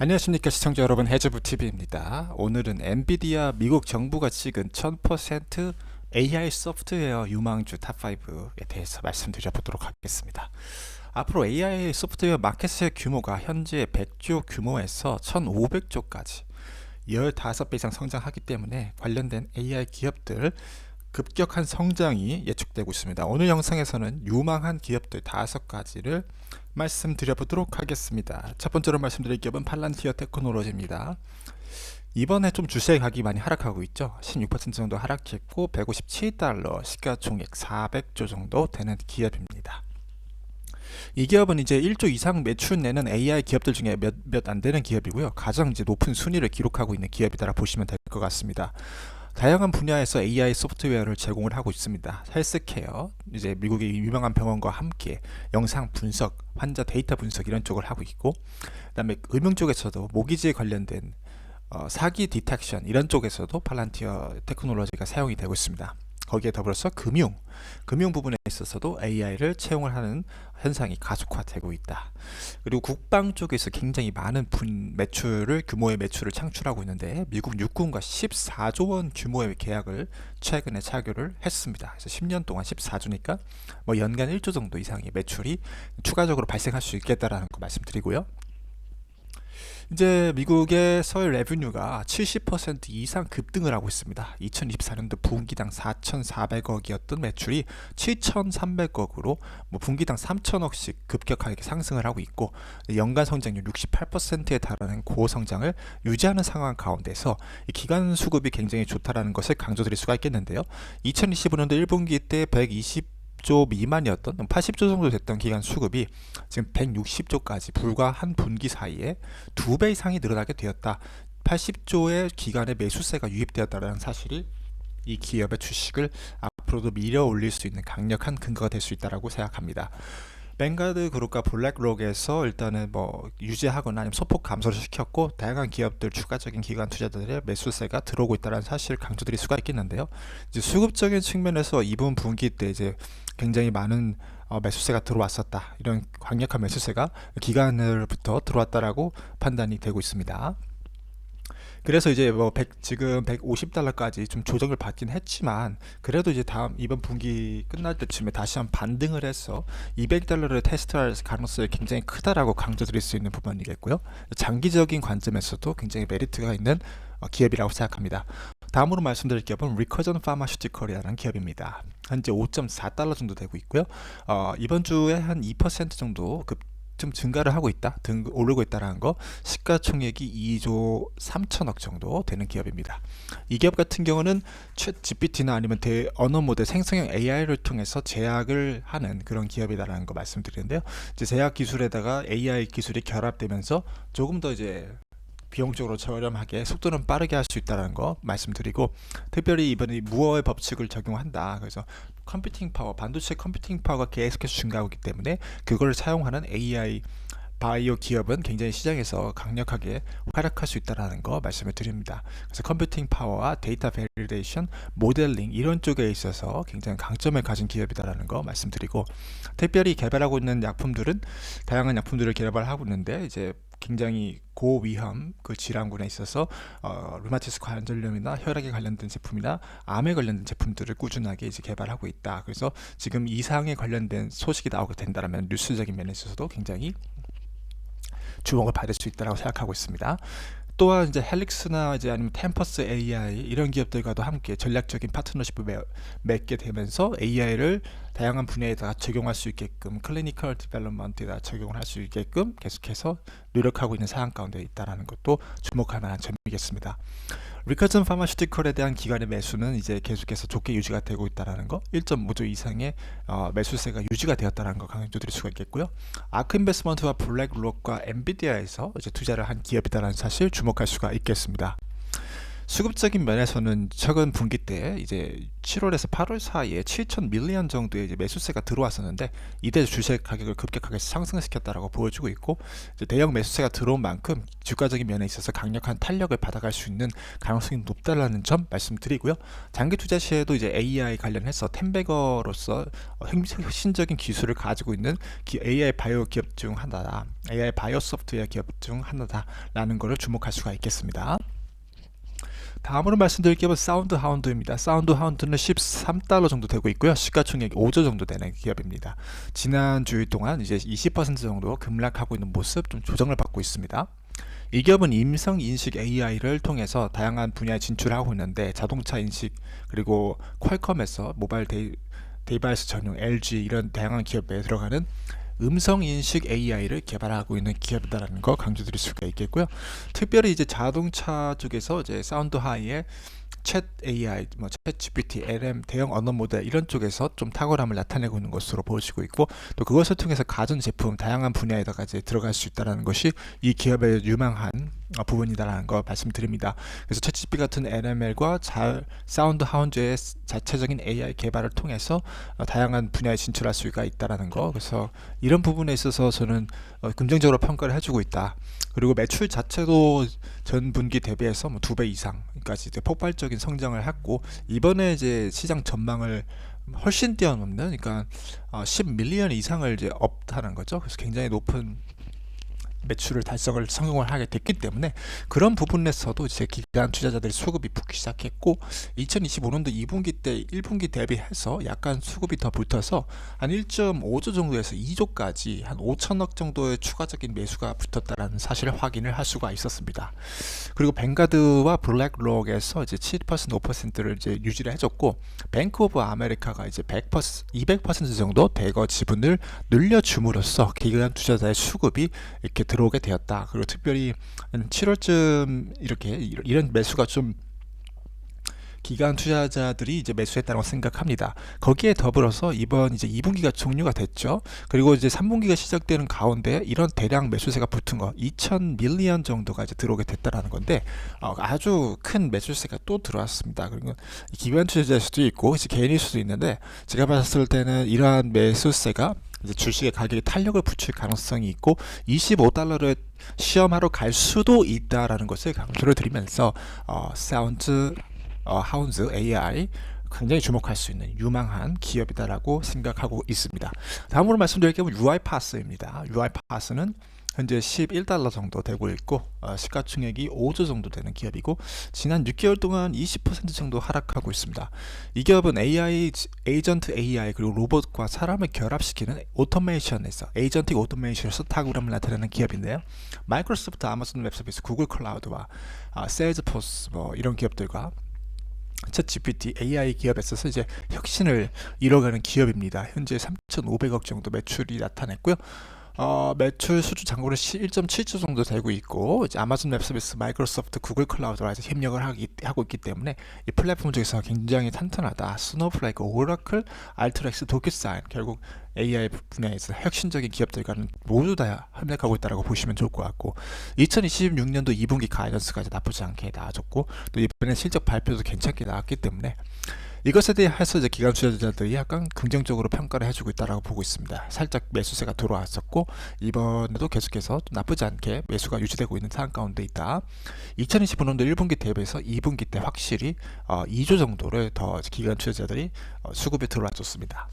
안녕하십니까 시청자 여러분 해저부 TV입니다. 오늘은 엔비디아 미국 정부가 찍은 1000% AI 소프트웨어 유망주 탑5에 대해서 말씀드려 보도록 하겠습니다. 앞으로 AI 소프트웨어 마켓의 규모가 현재 100조 규모에서 1500조까지 15배 이상 성장하기 때문에 관련된 AI 기업들 급격한 성장이 예측되고 있습니다. 오늘 영상에서는 유망한 기업들 다섯 가지를 말씀드려 보도록 하겠습니다. 첫 번째로 말씀드릴 기업은 팔란티어 테크놀로지입니다. 이번에 좀 주식 가격이 많이 하락하고 있죠. 16% 정도 하락했고 157달러 시가총액 400조 정도 되는 기업입니다. 이 기업은 이제 1조 이상 매출 내는 AI 기업들 중에 몇 몇 안 되는 기업이고요. 가장 이제 높은 순위를 기록하고 있는 기업이다라 보시면 될 것 같습니다. 다양한 분야에서 AI 소프트웨어를 제공을 하고 있습니다. 헬스케어, 이제 미국의 유명한 병원과 함께 영상 분석, 환자 데이터 분석 이런 쪽을 하고 있고, 그다음에 금융 쪽에서도 모기지에 관련된 어, 사기 디텍션 이런 쪽에서도 팔란티어 테크놀로지가 사용이 되고 있습니다. 거기에 더불어서 금융, 금융 부분에 있어서도 AI를 채용을 하는 현상이 가속화되고 있다. 그리고 국방 쪽에서 굉장히 많은 분 매출을 규모의 매출을 창출하고 있는데 미국 육군과 14조 원 규모의 계약을 최근에 차결을 했습니다. 그래서 10년 동안 14조니까 뭐 연간 1조 정도 이상의 매출이 추가적으로 발생할 수 있겠다라는 거 말씀드리고요. 이제 미국의 서울 레뷰뉴가 70% 이상 급등을 하고 있습니다. 2024년도 분기당 4,400억이었던 매출이 7,300억으로 뭐 분기당 3,000억씩 급격하게 상승을 하고 있고 연간 성장률 68%에 달하는 고성장을 유지하는 상황 가운데서 기간 수급이 굉장히 좋다라는 것을 강조드릴 수가 있겠는데요. 2025년도 1분기 때 120. 80조 미만이었던 80조 정도 됐던 기간 수급이 지금 160조까지 불과 한 분기 사이에 두 배 이상이 늘어나게 되었다. 80조의 기간의 매수세가 유입되었다는 사실이 이 기업의 주식을 앞으로도 밀어 올릴 수 있는 강력한 근거가 될 수 있다고 생각합니다. 뱅가드 그룹과 블랙록에서 일단은 뭐 유지하거나 아니면 소폭 감소를 시켰고 다양한 기업들 추가적인 기관 투자들의 매수세가 들어오고 있다는 사실을 강조드릴 수가 있겠는데요. 이제 수급적인 측면에서 이번 분기 때 이제 굉장히 많은 어, 매수세가 들어왔었다. 이런 강력한 매수세가 기간으로부터 들어왔다라고 판단이 되고 있습니다. 그래서 이제 뭐 100, 지금 150달러까지 좀 조정을 받긴 했지만 그래도 이제 다음 이번 분기 끝날 때쯤에 다시 한 반등을 해서 200달러를 테스트할 가능성이 굉장히 크다라고 강조드릴 수 있는 부분이겠고요. 장기적인 관점에서도 굉장히 메리트가 있는 어, 기업이라고 생각합니다. 다음으로 말씀드릴 기업은 리커전 파마슈티컬이라는 기업입니다. 현재 5.4달러 정도 되고 있고요. 어, 이번 주에 한 2% 정도 급, 좀 증가를 하고 있다, 등 오르고 있다라는 거, 시가총액이 2조 3천억 정도 되는 기업입니다. 이 기업 같은 경우는 챗 GPT나 아니면 대 언어 모델 생성형 AI를 통해서 제약을 하는 그런 기업이다라는 거 말씀드리는데요. 이제 제약 기술에다가 AI 기술이 결합되면서 조금 더 이제 비용적으로 저렴하게 속도는 빠르게 할 수 있다는 거 말씀드리고 특별히 이번에 무어의 법칙을 적용한다. 그래서 컴퓨팅 파워, 반도체 컴퓨팅 파워가 계속해서 증가하고 있기 때문에 그걸 사용하는 AI 바이오 기업은 굉장히 시장에서 강력하게 활약할 수 있다는 거 말씀을 드립니다. 그래서 컴퓨팅 파워와 데이터 베리데이션, 모델링 이런 쪽에 있어서 굉장히 강점을 가진 기업이다라는 거 말씀드리고 특별히 개발하고 있는 약품들은 다양한 약품들을 개발하고 있는데 이제 굉장히 고위험 그 질환군에 있어서 어, 루마티스 관절염이나 혈액에 관련된 제품이나 암에 관련된 제품들을 꾸준하게 이제 개발하고 있다. 그래서 지금 이상에 관련된 소식이 나오게 된다면 뉴스적인 면에 있어서도 굉장히 주목을 받을 수 있다고 생각하고 있습니다. 또한 이제 헬릭스나 이제 아니면 템퍼스 AI 이런 기업들과도 함께 전략적인 파트너십을 맺게 되면서 AI를 다양한 분야에 다 적용할 수 있게끔 클리니컬 디벨롭먼트에 다 적용을 할 수 있게끔 계속해서 노력하고 있는 상황 가운데 있다라는 것도 주목할 만한 점이겠습니다. 리커슨 파마슈티컬에 대한 기관의 매수는 이제 계속해서 좋게 유지가 되고 있다라는 거, 1.5조 이상의 어, 매수세가 유지가 되었다는 거 강조드릴 수가 있겠고요. 아크 인베스먼트와 블랙록과 엔비디아에서 이제 투자를 한 기업이다라는 사실 주목할 수가 있겠습니다. 수급적인 면에서는 최근 분기 때 이제 7월에서 8월 사이에 7천 밀리언 정도의 이제 매수세가 들어왔었는데 이때 주식 가격을 급격하게 상승시켰다라고 보여주고 있고 대형 매수세가 들어온 만큼 주가적인 면에 있어서 강력한 탄력을 받아갈 수 있는 가능성이 높다라는 점 말씀드리고요. 장기 투자 시에도 이제 AI 관련해서 템베거로서 어, 혁신적인 기술을 가지고 있는 기- AI 바이오 기업 중 하나다. AI 바이오 소프트웨어 기업 중 하나다라는 것을 주목할 수가 있겠습니다. 다음으로 말씀드릴 기업은 사운드 하운드입니다. 사운드 하운드는 13달러 정도 되고 있고요. 시가총액이 5조 정도 되는 기업입니다. 지난 주일 동안 이제 20% 정도 급락하고 있는 모습 좀 조정을 받고 있습니다. 이 기업은 임성 인식 AI를 통해서 다양한 분야에 진출하고 있는데 자동차 인식 그리고 퀄컴에서 모바일 데이, 데이바이스 전용 LG 이런 다양한 기업에 들어가는 음성 인식 AI를 개발하고 있는 기업이다라는 거 강조드릴 수가 있겠고요. 특별히 이제 자동차 쪽에서 이제 사운드 하이의 챗 AI, 뭐챗 GPT, LM 대형 언어 모델 이런 쪽에서 좀 탁월함을 나타내고 있는 것으로 보여지고 있고 또 그것을 통해서 가전 제품 다양한 분야에다가 이제 들어갈 수 있다라는 것이 이 기업의 유망한 어, 부분이다라는 거 말씀드립니다. 그래서 챗GPT 같은 LML과 자, 사운드 하운드의 자체적인 AI 개발을 통해서 어, 다양한 분야에 진출할 수가 있다라는 거. 그래서 이런 부분에 있어서 저는 어, 긍정적으로 평가를 해주고 있다. 그리고 매출 자체도 전 분기 대비해서 뭐 두 배 이상까지 이제 폭발적인 성장을 했고 이번에 이제 시장 전망을 훨씬 뛰어넘는 그러니까 어, 10밀리언 이상을 이제 업하는 거죠. 그래서 굉장히 높은 매출을 달성을 성공을 하게 됐기 때문에 그런 부분에서도 이제 기간 투자자들이 수급이 붙기 시작했고 2025년도 2분기 때 1분기 대비해서 약간 수급이 더 붙어서 한 1.5조 정도에서 2조까지 한 5천억 정도의 추가적인 매수가 붙었다라는 사실을 확인을 할 수가 있었습니다. 그리고 뱅가드와 블랙록에서 이제 7% 5%를 이제 유지를 해줬고 뱅크 오브 아메리카가 이제 100% 200% 정도 대거 지분을 늘려줌으로써 기관 투자자의 수급이 이렇게 들어오게 되었다. 그리고 특별히 7월쯤 이렇게 이런 매수가 좀 기간 투자자들이 이제 매수했다고 생각합니다. 거기에 더불어서 이번 이제 2분기가 종료가 됐죠. 그리고 이제 3분기가 시작되는 가운데 이런 대량 매수세가 붙은 거 2천 밀리언 정도가 이제 들어오게 됐다라는 건데 어, 아주 큰 매수세가 또 들어왔습니다. 그리고 기관 투자자일 수도 있고 개인일 수도 있는데 제가 봤을 때는 이러한 매수세가 이제 주식의 가격에 탄력을 붙일 가능성이 있고 25달러를 시험하러 갈 수도 있다라는 것을 강조를 드리면서 어, 사운드 어, 하운즈 AI 굉장히 주목할 수 있는 유망한 기업이다라고 생각하고 있습니다. 다음으로 말씀드릴 게 UiPath입니다. UiPath는 현재 11달러 정도 되고 있고 어, 시가총액이 5조 정도 되는 기업이고 지난 6개월 동안 20% 정도 하락하고 있습니다. 이 기업은 AI, 에이전트 AI 그리고 로봇과 사람을 결합시키는 오토메이션에서 에이전틱 오토메이션에서 탁월함을 나타내는 기업인데요. 마이크로소프트, 아마존 웹서비스, 구글 클라우드와 아, 세일즈포스 뭐 이런 기업들과 챗 GPT AI 기업에 있어서 이제 혁신을 이뤄가는 기업입니다. 현재 3,500억 정도 매출이 나타냈고요. 어, 매출 수주 잔고는 1.7조 정도 되고 있고 이제 아마존 웹 서비스, 마이크로소프트, 구글 클라우드와 이제 협력을 하기, 하고 있기 때문에 이 플랫폼 쪽에서 굉장히 탄탄하다. 스노우플레이크, 오라클, 알트렉스, 도큐사인 결국 AI 분야에서 혁신적인 기업들과는 모두 다 협력하고 있다고 보시면 좋을 것 같고 2026년도 2분기 가이던스까지 나쁘지 않게 나와줬고 또 이번에 실적 발표도 괜찮게 나왔기 때문에 이것에 대해서 이제 기관 투자자들이 약간 긍정적으로 평가를 해주고 있다라고 보고 있습니다. 살짝 매수세가 들어왔었고 이번에도 계속해서 나쁘지 않게 매수가 유지되고 있는 상황 가운데 있다. 2025년도 1분기 대비해서 2분기 때 확실히 어, 2조 정도를 더 기관 투자자들이 어, 수급에 들어와줬습니다.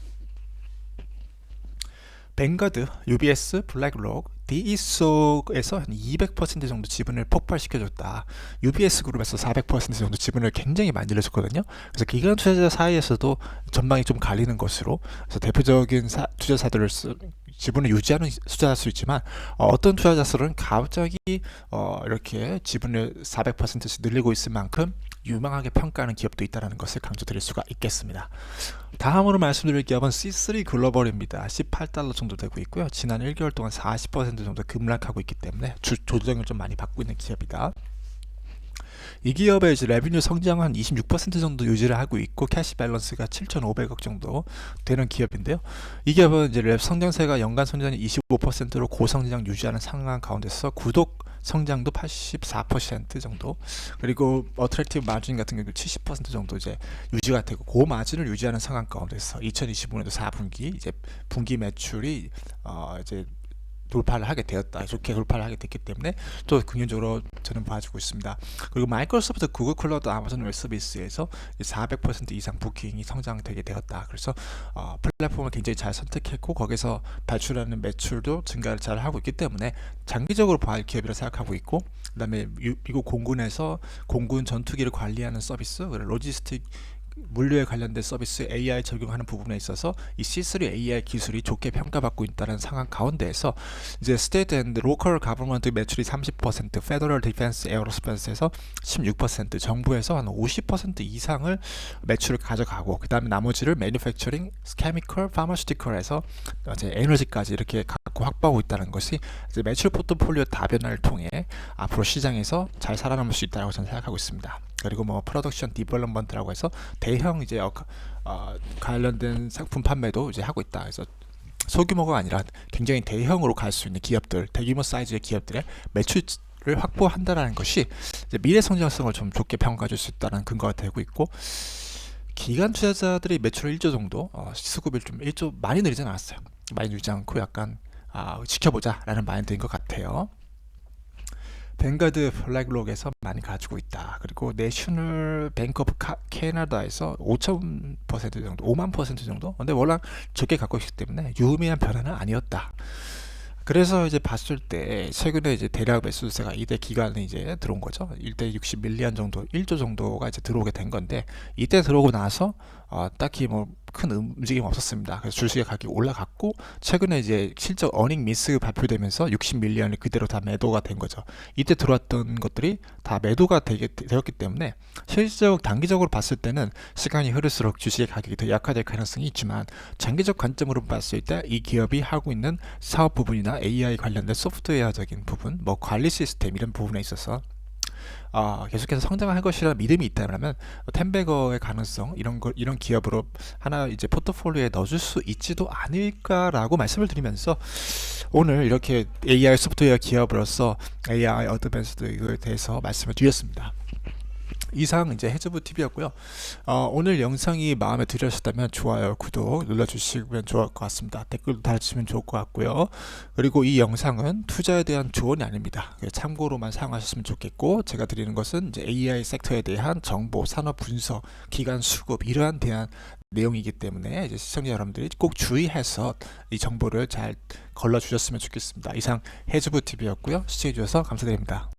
뱅가드, UBS, 블랙록, 디이속에서 한 200% 정도 지분을 폭발시켜줬다. UBS 그룹에서 400% 정도 지분을 굉장히 많이 늘려줬거든요. 그래서 기관 투자자 사이에서도 전망이 좀 갈리는 것으로 그래서 대표적인 사, 투자사들을 쓰, 지분을 유지하는 투자자수 있지만 어, 떤 투자자들은 갑자기 어, 이렇게 지분을 400%씩 늘리고 있을 만큼 유망하게 평가하는 기업도 있다는 것을 강조드릴 수가 있겠습니다. 다음으로 말씀드릴 기업은 C3 글로벌입니다. 18달러 정도 되고 있고요. 지난 1개월 동안 40% 정도 급락하고 있기 때문에 주, 조정을 좀 많이 받고 있는 기업이다. 이 기업의 이제 레비뉴 성장은 26% 정도 유지를 하고 있고 캐시 밸런스가 7,500억 정도 되는 기업인데요. 이 기업은 이제 랩 성장세가 연간 성장이 25%로 고성장 유지하는 상황 가운데서 구독 성장도 84% 정도. 그리고 어트랙티브 마진 같은 경우 70% 정도 이제 유지가 되고 그 마진을 유지하는 상황 가운데서 2025년도 4분기 이제 분기 매출이 어 이제 돌파를 하게 되었다. 좋게 돌파를 하게 됐기 때문에 또 긍정적으로 저는 봐주고 있습니다. 그리고 마이크로소프트, 구글 클라우드, 아마존 웹 서비스에서 400% 이상 부킹이 성장되게 되었다. 그래서 어, 플랫폼을 굉장히 잘 선택했고 거기서 발출하는 매출도 증가를 잘 하고 있기 때문에 장기적으로 봐야 할 기업이라 생각하고 있고 그다음에 유- 미국 공군에서 공군 전투기를 관리하는 서비스, 로지스틱 물류에 관련된 서비스 AI 적용하는 부분에 있어서 이 C3 AI 기술이 좋게 평가받고 있다는 상황 가운데에서 이제 스테이트 앤드 로컬 가버먼트 매출이 30%, 페더럴 디펜스 에어로스페이스에서 16%, 정부에서 한 50% 이상을 매출을 가져가고 그 다음에 나머지를 매니팩처링, 케미컬, 파마슈티컬에서 이제 에너지까지 이렇게 갖고 확보하고 있다는 것이 이제 매출 포트폴리오 다변화를 통해 앞으로 시장에서 잘 살아남을 수 있다고 저는 생각하고 있습니다. 그리고 뭐 프로덕션 디벨롭먼트라고 해서 대형 이제 어, 어, 관련된 상품 판매도 이제 하고 있다. 그래서 소규모가 아니라 굉장히 대형으로 갈 수 있는 기업들, 대규모 사이즈의 기업들의 매출을 확보한다라는 것이 미래 성장성을 좀 좋게 평가줄 수 있다는 근거가 되고 있고 기관 투자자들이 매출 1조 정도 어, 수급을 좀 1조 많이 늘리진 않았어요. 많이 늘리지 않고 약간 아, 지켜보자라는 마인드인 것 같아요. 뱅가드 블랙록에서 많이 가지고 있다. 그리고 내셔널 뱅크 오브 카- 캐나다에서 5천% 정도, 5만 퍼센트 정도. 근데 워낙 적게 갖고 있기 때문에 유의미한 변화는 아니었다. 그래서 이제 봤을 때 최근에 이제 대략 매수세가 이때 기간에 이제 들어온 거죠. 1대 60 밀리언 정도, 1조 정도가 이제 들어오게 된 건데 이때 들어오고 나서 어, 딱히 뭐 큰 움직임 없었습니다. 그래서 주식의 가격이 올라갔고 최근에 이제 실적 어닝 미스 발표되면서 60 밀리언이 그대로 다 매도가 된 거죠. 이때 들어왔던 것들이 다 매도가 되게 되었기 때문에 실적 단기적으로 봤을 때는 시간이 흐를수록 주식의 가격이 더 약화될 가능성이 있지만 장기적 관점으로 봤을 때 이 기업이 하고 있는 사업 부분이나 AI 관련된 소프트웨어적인 부분, 뭐 관리 시스템 이런 부분에 있어서 아, 계속해서 성장할 것이라는 믿음이 있다면 텐베거의 가능성 이런 걸 이런 기업으로 하나 이제 포트폴리오에 넣어줄 수 있지도 않을까라고 말씀을 드리면서 오늘 이렇게 AI 소프트웨어 기업으로서 AI 어드밴스드 이거에 대해서 말씀을 드렸습니다. 이상 이제 해저브 TV였고요. 어, 오늘 영상이 마음에 들으셨다면 좋아요, 구독 눌러주시면 좋을 것 같습니다. 댓글도 달아주시면 좋을 것 같고요. 그리고 이 영상은 투자에 대한 조언이 아닙니다. 그냥 참고로만 사용하셨으면 좋겠고 제가 드리는 것은 이제 AI 섹터에 대한 정보, 산업 분석, 기간 수급 이러한 대한 내용이기 때문에 이제 시청자 여러분들이 꼭 주의해서 이 정보를 잘 걸러 주셨으면 좋겠습니다. 이상 해주부 TV였고요. 시청해 주셔서 감사드립니다.